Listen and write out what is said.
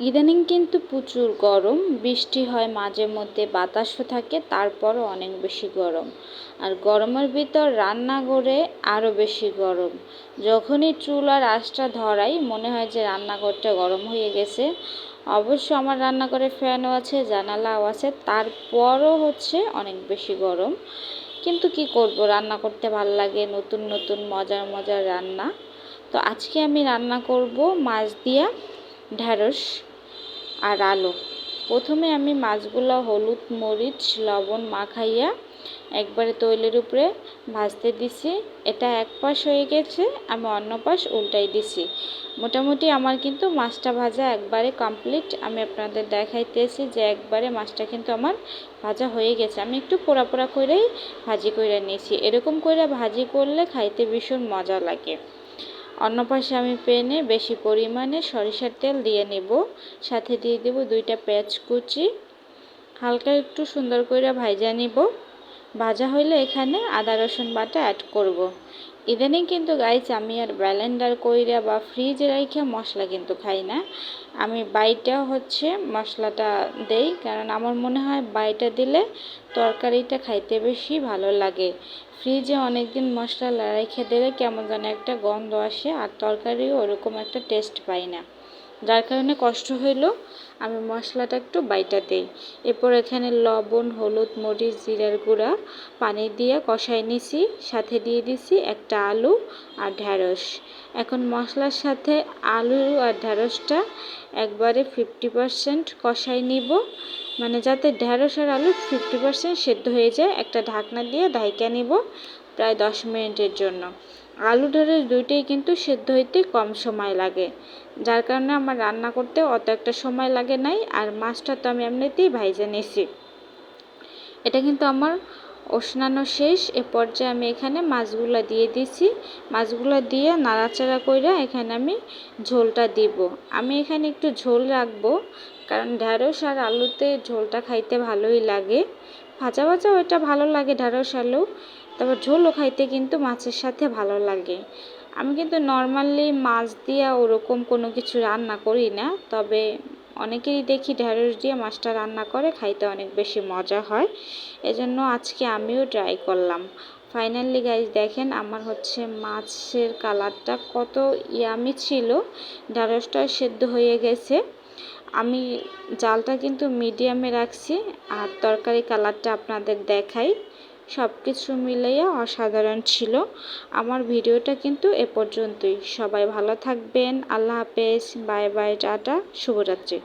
ইদানিং কিন্তু প্রচুর গরম, বৃষ্টি হয় মাঝে মধ্যে বাতাসও থাকে, তারপরও অনেক বেশি গরম। আর গরমের ভিতর রান্না করে আরও বেশি গরম। যখনই চুল আর আঁচটা ধরাই, মনে হয় যে রান্নাঘরটা গরম হয়ে গেছে। অবশ্য আমার রান্নাঘরে ফ্যানও আছে, জানালাও আছে, তারপরও হচ্ছে অনেক বেশি গরম। কিন্তু কি করব, রান্না করতে ভালো লাগে, নতুন নতুন মজার মজার রান্না। তো আজকে আমি রান্না করব মাছ দিয়া ঢ্যাঁড়স। আর আলু। প্রথমে আমি মাছগুলো হলুদ, মরিচ, লবণ মাখাইয়া একবারে তৈলের উপরে ভাজতে দিছি। এটা এক পাশ হয়ে গেছে, আমি অন্য পাশ উল্টাই দিছি। মোটামুটি আমার কিন্তু মাছটা ভাজা একবারে কমপ্লিট। আমি আপনাদের দেখাইতেছি যে একবারে মাছটা কিন্তু আমার ভাজা হয়ে গেছে। আমি একটু পোড়া পোড়া করেই ভাজি করে নিয়েছি। এরকম করে ভাজি করলে খাইতে ভীষণ মজা লাগে। অন্য পাশে আমি পেনে বেশি পরিমাণে সরিষার তেল দিয়ে নেব। সাথে দিয়ে দেব দুইটা পেঁয়াজ কুচি। হালকা একটু সুন্দর করে ভাজা নিব। ভাজা হইলে এখানে আদা রসুন বাটা অ্যাড করব। ইদানিং কিন্তু গাইছ আমি আর ব্যালেন্ডার কইরা বা ফ্রিজে রেখে মশলা কিন্তু খাই না। আমি বাইটা হচ্ছে মশলাটা দেই, কারণ আমার মনে হয় বাইটা দিলে তরকারিটা খাইতে বেশি ভালো লাগে। ফ্রিজে অনেক দিন মশলা রেখে দিলে কেমন যেন একটা গন্ধ আসে আর তরকারিও ওরকম একটা টেস্ট পাই না। যার কারণে কষ্ট হইল, আমি মশলাটা একটু বাইটা দিই। এরপর এখানে লবণ, হলুদ, মরিচ, জিরার গুঁড়া পানি দিয়ে কষাই নিছি। সাথে দিয়ে দিছি একটা আলু আর ঢ্যাঁড়স এখন মশলার সাথে আলু আর ঢ্যাঁড়সটা একবারে ফিফটি পারসেন্ট কষাই নিব। মানে যাতে ঢ্যাঁড়স আর আলু ফিফটি পারসেন্ট সেদ্ধ হয়ে যায়, একটা ঢাকনা দিয়ে ঢাইকা নিব প্রায় দশ মিনিটের জন্য। আলু ঢেঁড়স দুইটাই কিন্তু সেদ্ধ হইতে কম সময় লাগে। যার কারণে আমার রান্না করতে অত একটা সময় লাগে নাই, আর মাছটা তো আমি এমনিতেই ভাইজে নিছি। এটা কিন্তু আমার ওসনানো শেষ, এ পর্যায়ে আমি এখানে মাছগুলো দিয়ে দিছি। মাছগুলো দিয়ে নাড়াচাড়া করে এখানে আমি ঝোলটা দিব। আমি এখানে একটু ঝোল রাখব, কারণ ঢ্যাঁড়স আর আলুতে ঝোলটা খাইতে ভালোই লাগে। ভাজা ভাজা ওইটা ভালো লাগে ঢ্যাঁড়স, আলু তারপর ঝোলও খাইতে কিন্তু মাছের সাথে ভালো লাগে। আমি কিন্তু নর্মালি মাছ দিয়ে ওরকম কোনো কিছু রান্না করি না, তবে অনেকেরই দেখি ঢ্যাঁড়স দিয়ে মাছটা রান্না করে, খাইতে অনেক বেশি মজা হয়। এজন্য আজকে আমিও ট্রাই করলাম। ফাইনালি গাইজ দেখেন আমার হচ্ছে মাছের কালারটা কত ইয়ামি ছিল। ঢ্যাঁড়সটা সেদ্ধ হয়ে গেছে। আমি জালটা কিন্তু মিডিয়ামে রাখছি, আর তরকারি কালারটা আপনাদের দেখাই। সব কিছু মিলাইয়া অসাধারণ ছিল। আমার ভিডিওটা কিন্তু এ পর্যন্তই। সবাই ভালো থাকবেন। আল্লাহ হাফেজ। Bye bye, tata. শুভরাত্রি।